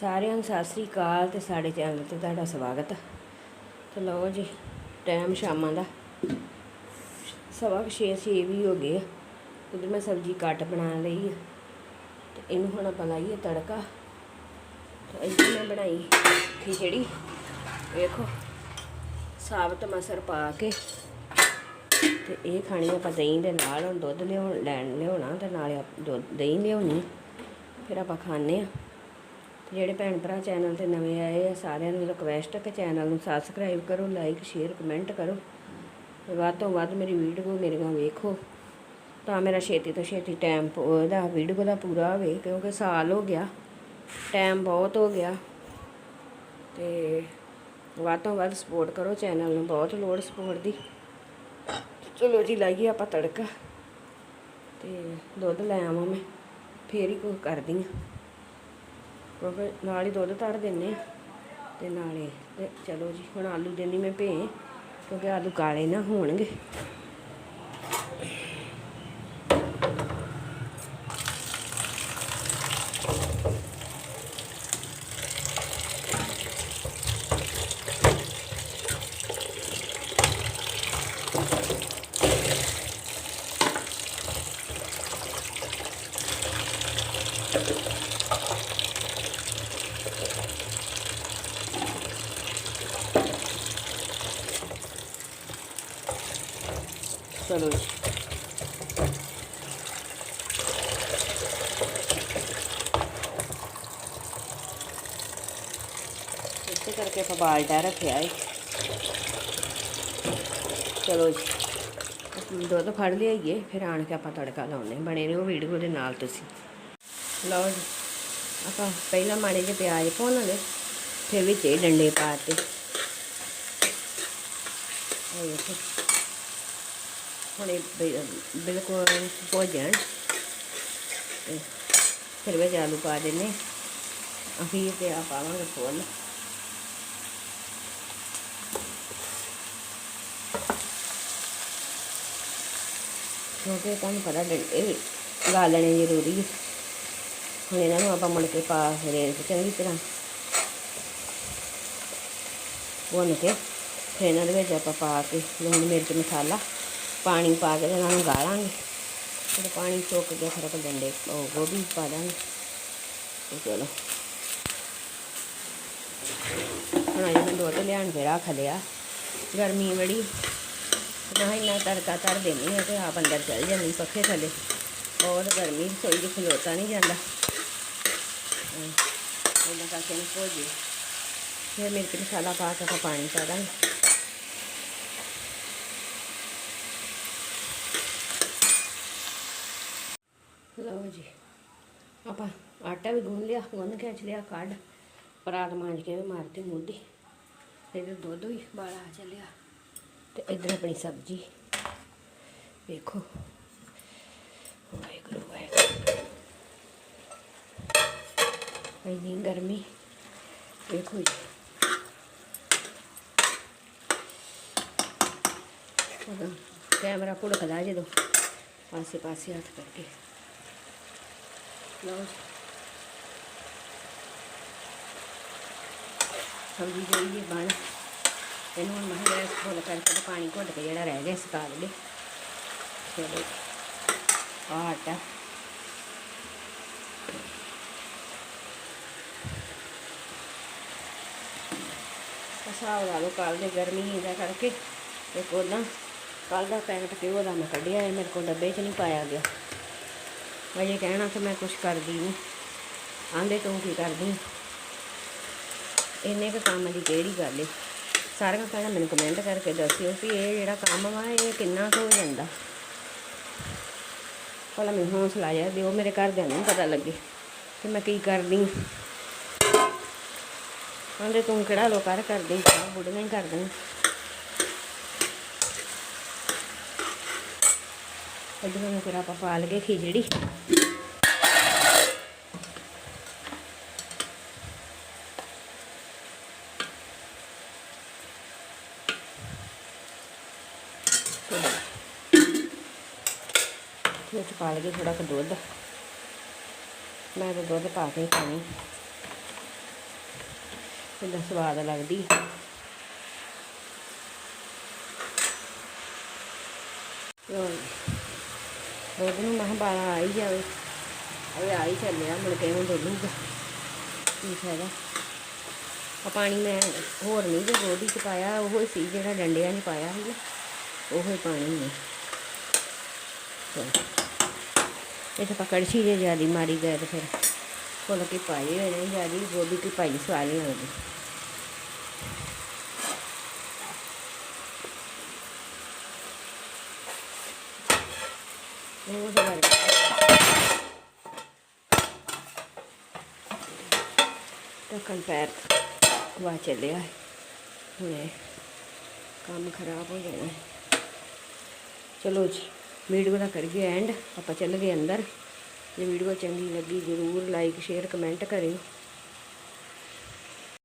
ਸਾਰਿਆਂ ਨੂੰ ਸਤਿ ਸ੍ਰੀ ਅਕਾਲ ਤੇ ਸਾਡੇ ਚੈਨਲ ਤੇ ਤੁਹਾਡਾ ਸਵਾਗਤ ਤੇ ਲਓ ਜੀ ਟਾਈਮ ਸ਼ਾਮਾਂ ਦਾ। ਸਵਾ ਕੁ ਛੇ ਛੇ ਵੀ ਹੋ ਗਏ ਆ। ਉਧਰ ਮੈਂ ਸਬਜ਼ੀ ਕੱਟ ਬਣਾ ਲਈ ਆ। ਤੇ ਇਹਨੂੰ ਹੁਣ ਆਪਾਂ ਲਾਈਏ ਤੜਕਾ। ਤੇ ਇੱਥੇ ਮੈਂ ਬਣਾਈ ਖਿਚੜੀ। ਵੇਖੋ, ਸਾਬਤ ਮਸਰ ਪਾ ਕੇ। ਤੇ ਇਹ ਖਾਣੀ ਆਪਾਂ ਦਹੀਂ ਦੇ ਨਾਲ, ਹੁਣ ਦੁੱਧ ਲਿਆਉਣ, ਲੈਣ ਲਿਆਉਣਾ ਤੇ ਨਾਲੇ ਦੁੱਧ, ਦਹੀਂ ਲਿਆਉਣੀ। ਫਿਰ ਆਪਾਂ ਖਾਣੇ ਆ। ਤੇ ਜਿਹੜੇ ਭੈਣ ਭਰਾ ਚੈਨਲ ਤੇ ਨਵੇਂ ਆਏ ਆ, ਸਾਰਿਆਂ ਨੂੰ ਰਿਕਵੈਸਟ ਹੈ ਕਿ ਚੈਨਲ ਨੂੰ ਸਬਸਕ੍ਰਾਈਬ ਕਰੋ ਲਾਈਕ ਸ਼ੇਅਰ ਕਮੈਂਟ ਕਰੋ। ਤੇ ਵੱਧ ਤੋਂ ਵੱਧ ਮੇਰੀ ਵੀਡੀਓ ਮੇਰੀਆਂ ਵੇਖੋ। ਤਾਂ ਮੇਰਾ ਛੇਤੀ ਤੋਂ ਛੇਤੀ ਟਾਈਮ ਉਹਦਾ ਵੀਡੀਓ ਦਾ ਪੂਰਾ ਹੋਵੇ, ਕਿਉਂਕਿ ਸਾਲ ਹੋ ਗਿਆ। ਟਾਈਮ ਬਹੁਤ ਹੋ ਗਿਆ। ਤੇ ਵੱਧ ਤੋਂ ਵੱਧ ਸਪੋਰਟ ਕਰੋ ਚੈਨਲ ਨੂੰ, ਬਹੁਤ ਲੋੜ ਸਪੋਰਟ ਦੀ। ਚਲੋ ਜੀ, ਲਾਈਏ ਆਪਾਂ ਤੜਕਾ। ਤੇ ਦੁੱਧ ਲੈ ਆਵਾਂ ਮੈਂ, ਫੇਰ ਹੀ ਕੋਈ ਕਰਦੀ ਆ ਕਿਉਂਕਿ ਨਾਲ ਹੀ ਦੁੱਧ ਧਰ ਦਿੰਨੇ ਆ ਤੇ ਨਾਲੇ ਤੇ ਚਲੋ ਜੀ ਹੁਣ ਆਲੂ ਦੇਣੀ ਮੈਂ ਭੇ ਕਿਉਂਕਿ ਆਲੂ ਕਾਲੇ ਨਾ ਹੋਣਗੇ। ਚਲੋ ਜੀ। ਇਸੇ ਕਰਕੇ ਆਪਾਂ ਬਾਲਟਾ ਰੱਖਿਆ ਏ। ਚਲੋ ਜੀ। ਦੁੱਧ ਫੜ ਲਿਆਈਏ, ਫਿਰ ਆਣ ਕੇ ਆਪਾਂ ਤੜਕਾ ਲਾਉਣੇ ਬਣੇ ਰਹੋ ਵੀਡੀਓ ਦੇ ਨਾਲ ਤੁਸੀਂ। ਲਓ ਜੀ। ਆਪਾਂ ਪਹਿਲਾਂ ਮਾੜੇ ਜਿਹੇ ਪਿਆਜ਼ ਭੁੰਨ ਲਏ, ਫਿਰ ਵਿੱਚ ਇਹ ਡੰਡੇ ਪਾਤੇ ਇਹ ਦੇਖੋ। ਹੁਣ ਇਹ ਬਿਲਕੁਲ ਭੁੱਜ ਜਾਣ। ਤੇ ਫਿਰ ਵਿੱਚ ਆਲੂ ਪਾ ਦਿੰਨੇ ਅਖੀਰ ਤੇ ਆ ਪਾਵਾਂਗੇ ਫੁੱਲ। ਕਿਉਂਕਿ ਤੁਹਾਨੂੰ ਪਤਾ ਡੰਡੇ ਗਾਲਣੇ ਜ਼ਰੂਰੀ ਹੈ ਹੁਣ ਇਹਨਾਂ ਨੂੰ ਆਪਾਂ ਮੁੜ ਕੇ ਪਾ ਫਿਰ ਚੰਗੀ ਤਰ੍ਹਾਂ। ਭੁੰਨ ਕੇ ਫਿਰ ਇਹਨਾਂ ਦੇ ਵਿੱਚ ਆਪਾਂ ਪਾ ਕੇ ਲੂਣ, ਮਿਰਚ, ਮਸਾਲਾ। ਪਾਣੀ ਪਾ ਕੇ ਤੇ ਇਹਨਾਂ ਨੂੰ ਗਾਲਾਂਗੇ ਫਿਰ ਪਾਣੀ ਸੁੱਕ ਕੇ ਫਿਰ ਆਪਾਂ ਡੰਡੇ, ਉਹ ਗੋਭੀ ਪਾ ਦਾਂਗੇ। ਤੇ ਚਲੋ। ਹੁਣ ਅਜੇ ਮੈਂ ਦੁੱਧ ਲਿਆਣ ਕੇ ਰੱਖ ਲਿਆ ਗਰਮੀ ਬੜੀ। ਨਾ ਇੰਨਾ ਤੜਕਾ ਤਰ ਦੇਣੀ ਹੈ ਤੇ ਆਪ ਅੰਦਰ ਚਲ ਜਾਂਦੀ ਪੱਖੇ ਥੱਲੇ। ਬਹੁਤ ਗਰਮੀ, ਰਸੋਈ 'ਚ ਖਲੋਤਾ ਨਹੀਂ ਜਾਂਦਾ। ਇਹਨਾਂ ਕਰਕੇ ਨੂੰ ਭੁੱਜ ਫਿਰ ਮਿਰਚ ਮਸਾਲਾ ਪਾ ਕੇ ਪਾਣੀ ਪਾ ਦਾਂਗੇ। ਲਓ ਜੀ। ਆਪਾਂ ਆਟਾ ਵੀ ਗੁੰਨ ਲਿਆ, ਗੁੰਨ ਕੇ ਚ ਲਿਆ ਕੱਢ। ਪਰਾਤ ਮਾਂਜ ਕੇ ਵੀ ਮਾਰਤੀ ਮੋਢੀ ਇਧਰ ਦੁੱਧ ਵੀ ਬਾਲਾ ਆ ਚੱਲਿਆ। ਤੇ ਇਧਰ ਆਪਣੀ ਸਬਜ਼ੀ। ਵੇਖੋ। ਵਾਹਿਗੁਰੂ ਵਾਹਿਗੁਰੂ। ਇੰਨੀ ਗਰਮੀ। ਵੇਖੋ ਜੀ। ਕੈਮਰਾ ਭੁੜਕਦਾ ਜਦੋਂ। ਪਾਸੇ ਪਾਸੇ ਹੱਥ ਕਰਕੇ। ਲਓ ਸਬਜ਼ੀ ਜਿਹੜੀ ਹੈ ਬਣ। ਇਹਨੂੰ ਹੁਣ ਮੈਂ ਗੈਸ ਫੁੱਲ ਕਰਕੇ ਤੇ ਪਾਣੀ ਘੁੱਟ ਕੇ ਜਿਹੜਾ ਰਹਿ ਗਿਆ ਸੁਕਾ ਲਈਏ। ਚਲੋ ਆਹ ਆਟਾ। ਹਿਸਾਬ ਲਾ ਲਓ ਕੱਲ੍ਹ ਦੇ ਗਰਮੀ ਦਾ ਕਰਕੇ ਇੱਕ ਉਹਦਾ ਕੱਲ੍ਹ ਦਾ ਪੈਕਟ ਘਿਓ ਦਾ ਮੈਂ ਕੱਢਿਆ ਹੈ, ਮੇਰੇ ਕੋਲ ਡੱਬੇ 'ਚ ਨਹੀਂ ਪਾਇਆ ਗਿਆ। ਅਜੇ ਕਹਿਣਾ ਕਿ ਮੈਂ ਕੁਝ ਕਰਦੀ ਨਹੀਂ ਆਂਦੇ ਤੂੰ ਕੀ ਕਰਦੀ ਇੰਨੇ ਕੁ ਕੰਮ ਦੀ ਕਿਹੜੀ ਗੱਲ ਏ? ਸਾਰਿਆਂ ਪਹਿਲਾਂ ਮੈਨੂੰ ਕਮੈਂਟ ਕਰਕੇ ਦੱਸਿਓ ਕਿ ਇਹ ਜਿਹੜਾ ਕੰਮ ਵਾ, ਇਹ ਕਿੰਨਾ ਕੁ ਹੋ ਜਾਂਦਾ। ਭਲਾ ਮੈਨੂੰ ਹੌਸਲਾ ਜਿਹਾ ਦਿਓ, ਮੇਰੇ ਘਰਦਿਆਂ ਨੂੰ ਪਤਾ ਲੱਗੇ ਕਿ ਮੈਂ ਕੀ ਕਰਦੀ ਹਾਂ ਕਹਿੰਦੇ ਤੂੰ ਕਿਹੜਾ ਲੋ ਕਰ ਕਰਦੀ ਆ ਬੁੱਢੀਆਂ ਹੀ ਕਰਦੀਆਂ ਇੱਧਰ ਨੂੰ ਫਿਰ ਆਪਾਂ ਪਾ ਲਗੇ ਖਿਚੜੀ। ਵਿੱਚ ਪਾ ਲਗੇ ਥੋੜਾ ਕੁ ਦੁੱਧ। ਮੈਂ ਤਾਂ ਦੁੱਧ ਪਾ ਕੇ ਹੀ ਪਾਣੀ ਕਿੰਨਾ ਸਵਾਦ ਲੱਗਦੀ। ਹੈ ਦੁੱਧ ਨੂੰ ਮੈਂ ਕਿਹਾ ਬਾਲਾ ਆ ਹੀ ਜਾਵੇ। ਅਰੇ ਆ ਹੀ ਚੱਲਿਆ ਮੁੜ ਕੇ ਹੁਣ ਡੋਲੂਗਾ ਕੀ ਫਾਇਦਾ। ਆ ਪਾਣੀ ਮੈਂ ਹੋਰ ਨਹੀਂ ਜੇ ਗੋਡੀ ਚ ਪਾਇਆ, ਉਹ ਹੀ ਸੀ ਜਿਹੜਾ ਡੰਡਿਆਂ 'ਚ ਪਾਇਆ ਸੀ ਉਹ ਹੀ ਪਾਣੀ ਹੈ ਇਹ ਤਾਂ ਕੜਛੀ ਜੇ ਜਿਆਦੀ ਮਾਰੀ ਗਏ ਤੇ ਫਿਰ ਫੁੱਲ ਕੇ ਪਾਈ ਹੋਏ ਨੇ, ਜਿਆਦੀ ਗੋਭੀ ਕੀ ਪਾਈ ਸਵਾਦ ਨਹੀਂ ਲੱਗਦੀ ਉਹ ਤਾਂ ਗੱਲ ਟੱਕਣ ਪੈਰ ਵਾ ਚੱਲਿਆ ਹੈ ਹੁਣੇ ਕੰਮ ਖਰਾਬ ਹੋ ਜਾਣਾ ਹੈ। ਚਲੋ ਜੀ ਵੀਡੀਓ ਦਾ ਕਰੀਏ ਐਂਡ ਆਪਾਂ ਚੱਲ ਗਏ ਅੰਦਰ ਜੇ ਵੀਡੀਓ ਚੰਗੀ ਲੱਗੀ ਜ਼ਰੂਰ ਲਾਈਕ ਸ਼ੇਅਰ ਕਮੈਂਟ ਕਰਿਓ